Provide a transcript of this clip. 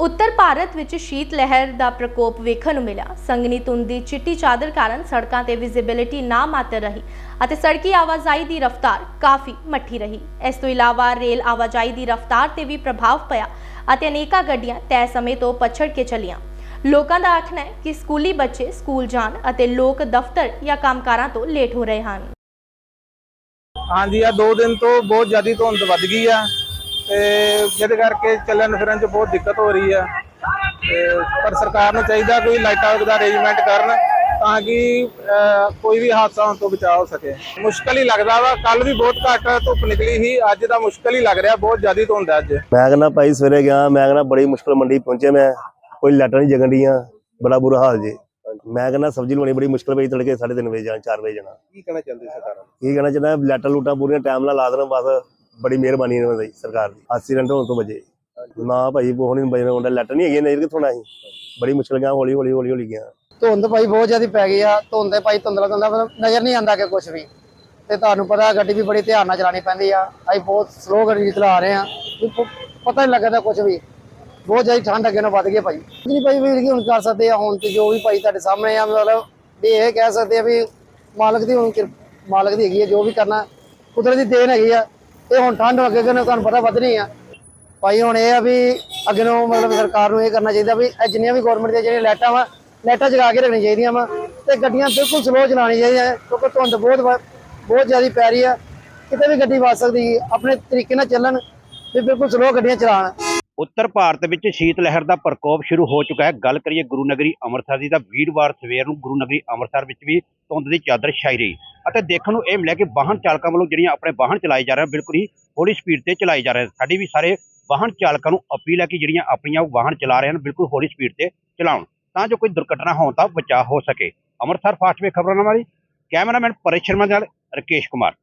ਉੱਤਰ ਭਾਰਤ ਵਿੱਚ ਸ਼ੀਤ ਲਹਿਰ ਦਾ ਪ੍ਰਕੋਪ ਵੇਖਣ ਨੂੰ ਮਿਲਿਆ। ਸੰਗਨੀ ਧੁੰਦ ਦੀ ਚਿੱਟੀ ਚਾਦਰ ਕਾਰਨ ਸੜਕਾਂ ਤੇ ਵਿਜ਼ਿਬਿਲਿਟੀ ਨਾ ਮਾਤਰ ਰਹੀ ਅਤੇ ਸੜਕੀ ਆਵਾਜਾਈ ਦੀ ਰਫ਼ਤਾਰ ਕਾਫੀ ਮੱਠੀ ਰਹੀ। ਇਸ ਤੋਂ ਇਲਾਵਾ ਰੇਲ ਆਵਾਜਾਈ ਦੀ ਰਫ਼ਤਾਰ ਤੇ ਵੀ ਪ੍ਰਭਾਵ ਪਿਆ ਅਤੇ ਅਨੇਕਾਂ ਗੱਡੀਆਂ ਤੈਅ ਸਮੇਂ ਤੋਂ ਪਛੜ ਕੇ ਚਲੀਆਂ। ਲੋਕਾਂ ਦਾ ਆਖਣਾ ਹੈ ਕਿ ਸਕੂਲੀ ਬੱਚੇ ਸਕੂਲ ਜਾਣ ਅਤੇ ਲੋਕ ਦਫ਼ਤਰ ਜਾਂ ਕੰਮਕਾਰਾਂ ਤੋਂ ਲੇਟ ਹੋ ਰਹੇ ਹਨ। ਹਾਂਜੀ ਆ ਦੋ ਦਿਨ ਤੋਂ ਬਹੁਤ ਜ਼ਿਆਦਾ ਧੁੰਦ ਵੱਧ ਗਈ ਆ। ਤੇ ਜਿਹਦੇ ਕਰਕੇ ਚੱਲਣ ਫਿਰਨ 'ਚ ਬਹੁਤ ਦਿੱਕਤ ਹੋ ਰਹੀ ਆ। ਤੇ ਪਰ ਸਰਕਾਰ ਨੂੰ ਚਾਹੀਦਾ ਕੋਈ ਲਾਈਟਾਂ ਦਾ ਅਰੇਂਜਮੈਂਟ ਕਰਨ ਤਾਂ ਕਿ ਕੋਈ ਵੀ ਹਾਦਸਾ ਹੋਣ ਤੋਂ ਬਚਾਅ ਹੋ ਸਕੇ। ਮੁਸ਼ਕਲ ਹੀ ਲੱਗਦਾ ਵਾ। ਕੱਲ ਵੀ ਬਹੁਤ ਘੱਟ ਧੁੱਪ ਨਿਕਲੀ ਸੀ। ਅੱਜ ਤਾਂ ਮੁਸ਼ਕਲ ਹੀ ਲੱਗ ਰਿਹਾ। ਬਹੁਤ ਜ਼ਿਆਦਾ ਧੁੰਦ ਅੱਜ। ਮੈਂ ਕਹਿੰਦਾ ਭਾਈ ਸਵੇਰੇ ਗਿਆ ਮੈਂ ਕਹਿੰਦਾ ਬੜੀ ਮੁਸ਼ਕਲ ਮੰਡੀ ਪਹੁੰਚੇ ਮੈਂ। ਕੋਈ ਲਾਈਟਾਂ ਨਹੀਂ ਜਗਣ ਡੀਆਂ। ਬੜਾ ਬੁਰਾ ਹਾਲ ਜੇ। ਮੈਂ ਕਹਿੰਦਾ ਸਬਜ਼ੀ ਲਵਾਉਣੀ ਬੜੀ ਮੁਸ਼ਕਲ ਪਈ ਤੜਕੇ 3:30 ਵਜੇ ਜਾਣਾ 4 ਵਜੇ ਜਾਣਾ। ਕੀ ਕਹਿਣਾ ਚਾਹੁੰਦੇ ਸਰਕਾਰ ਕੀ ਕਹਿਣਾ ਚਾਹੁੰਦਾ? ਲਾਈਟਾਂ ਲੂਟਾਂ ਪੂਰੀਆਂ ਟਾਈਮ ਨਾਲ ਲਾ ਦੇਣ ਬਸ। ਬੜੀ ਮਿਹਰਬਾਨੀ ਇਹਨਾਂ ਦੀ ਸਰਕਾਰ ਦੀ। ਐਕਸੀਡੈਂਟ ਹੋਣ ਤੋਂ ਬਚੇ। ਨਾ ਭਾਈ ਬਹੁਤ ਨਹੀਂ ਬਜਣਾ ਹੁੰਦਾ ਲਾਈਟਾਂ ਨਹੀਂ ਹੈਗੀਆਂ ਨਹੀਂ ਕਿੱਥੋਂ ਆਈ ਬੜੀ ਮੁਸ਼ਕਲ ਗਿਆ ਹੌਲੀ ਹੌਲੀ ਹੌਲੀ ਹੌਲੀ ਗਿਆ ਧੁੰਦ ਭਾਈ ਬਹੁਤ ਜ਼ਿਆਦਾ ਪੈ ਗਈ ਆ। ਧੁੰਦ ਭਾਈ, ਧੁੰਦਲਾ ਧੁੰਦਲਾ ਨਜ਼ਰ ਨਹੀਂ ਆਉਂਦਾ ਕਿ ਕੁਝ ਵੀ। ਤੇ ਤੁਹਾਨੂੰ ਪਤਾ ਗੱਡੀ ਵੀ ਬੜੀ ਧਿਆਨ ਨਾਲ ਚਲਾਉਣੀ ਪੈਂਦੀ ਆ। ਅਸੀਂ ਬਹੁਤ ਸਲੋ ਗੱਡੀ ਚਲਾ ਰਹੇ ਆ। ਪਤਾ ਨਹੀਂ ਲੱਗਦਾ ਕੁਝ ਵੀ। ਬਹੁਤ ਜ਼ਿਆਦਾ ਠੰਡ ਅੱਗੇ ਨਾਲ ਵੱਧ ਗਈ ਭਾਈ। ਜੀ ਭਾਈ, ਵੀਰ ਕੀ ਹੁਣ ਕਰ ਸਕਦੇ ਆ। ਹੁਣ ਤੇ ਜੋ ਵੀ ਭਾਈ ਤੁਹਾਡੇ ਸਾਹਮਣੇ ਆ, ਮਤਲਬ ਵੀ ਇਹ ਕਹਿ ਸਕਦੇ ਆ ਵੀ ਮਾਲਕ ਦੀ ਹੁਣ ਕਿਰ- ਮਾਲਕ ਦੀ ਹੈਗੀ ਆ, ਜੋ ਵੀ ਕਰਨਾ, ਕੁਦਰਤ ਦੀ ਦੇਣ ਹੈਗੀ ਆ। ਤੇ ਹੁਣ ਠੰਡ ਅੱਗੇ ਅੱਗੇ ਤੁਹਾਨੂੰ ਪਤਾ ਵਧਣੀ ਆ। ਭਾਈ ਹੁਣ ਇਹ ਆ ਵੀ ਅੱਗੇ ਨੂੰ ਮਤਲਬ ਸਰਕਾਰ ਨੂੰ ਇਹ ਕਰਨਾ ਚਾਹੀਦਾ ਵੀ ਇਹ ਜਿੰਨੀਆਂ ਵੀ ਗਵਰਨਮੈਂਟ ਦੀਆਂ ਜਿਹੜੀਆਂ ਲਾਈਟਾਂ ਵਾ, ਲਾਈਟਾਂ ਜਗਾ ਕੇ ਰੱਖਣੀਆਂ ਚਾਹੀਦੀਆਂ ਵਾ ਤੇ ਗੱਡੀਆਂ ਬਿਲਕੁਲ ਸਲੋ ਚਲਾਉਣੀਆਂ ਚਾਹੀਦੀਆਂ ਕਿਉਂਕਿ ਧੁੰਦ ਬਹੁਤ ਬਹੁਤ ਜ਼ਿਆਦਾ ਪੈ ਰਹੀ ਆ। ਕਿਤੇ ਵੀ ਗੱਡੀ ਵੱਜ ਸਕਦੀ ਆਪਣੇ ਤਰੀਕੇ ਨਾਲ ਚੱਲਣ ਤੇ ਬਿਲਕੁਲ ਸਲੋ ਗੱਡੀਆਂ ਚਲਾਉਣ। ਉੱਤਰ ਭਾਰਤ ਵਿੱਚ ਸ਼ੀਤ ਲਹਿਰ ਦਾ ਪ੍ਰਕੋਪ ਸ਼ੁਰੂ ਹੋ ਚੁੱਕਾ ਹੈ। ਗੱਲ ਕਰੀਏ ਗੁਰੂ ਨਗਰੀ ਅੰਮ੍ਰਿਤਸਰ ਦੀ ਤਾਂ ਵੀਰਵਾਰ ਸਵੇਰ ਨੂੰ ਗੁਰੂ ਨਗਰੀ ਅੰਮ੍ਰਿਤਸਰ ਵਿੱਚ ਵੀ ਧੁੰਦ ਦੀ ਚਾਦਰ ਛਾਈ ਰਹੀ। ਅਤੇ ਦੇਖਣ ਨੂੰ ਇਹ ਮਿਲਿਆ ਕਿ ਵਾਹਨ ਚਾਲਕਾਂ ਵੱਲੋਂ ਜਿਹੜੀਆਂ ਆਪਣੇ ਵਾਹਨ ਚਲਾਏ ਜਾ ਰਹੇ ਹਨ ਬਿਲਕੁਲ ਹੀ ਹੌਲੀ ਸਪੀਡ ਤੇ ਚਲਾਏ ਜਾ ਰਹੇ ਹਨ ਸਾਡੀ ਵੀ ਸਾਰੇ ਵਾਹਨ ਚਾਲਕਾਂ ਨੂੰ ਅਪੀਲ ਹੈ ਕਿ ਜਿਹੜੀਆਂ ਆਪਣੀਆਂ ਵਾਹਨ ਚਲਾ ਰਹੇ ਹਨ, ਬਿਲਕੁਲ ਹੌਲੀ ਸਪੀਡ ਤੇ ਚਲਾਉਣ, ਤਾਂ ਜੋ ਕੋਈ ਦੁਰਘਟਨਾ ਹੋਣ ਦਾ ਬਚਾਅ ਹੋ ਸਕੇ। ਅੰਮ੍ਰਿਤਸਰ ਫਾਸਟ ਵੇ ਖਬਰਾਂ ਨਾਲ ਕੈਮਰਾਮੈਨ ਪਰੇਸ਼ ਸ਼ਰਮਾ ਦੇ ਨਾਲ ਰਕੇਸ਼ ਕੁਮਾਰ।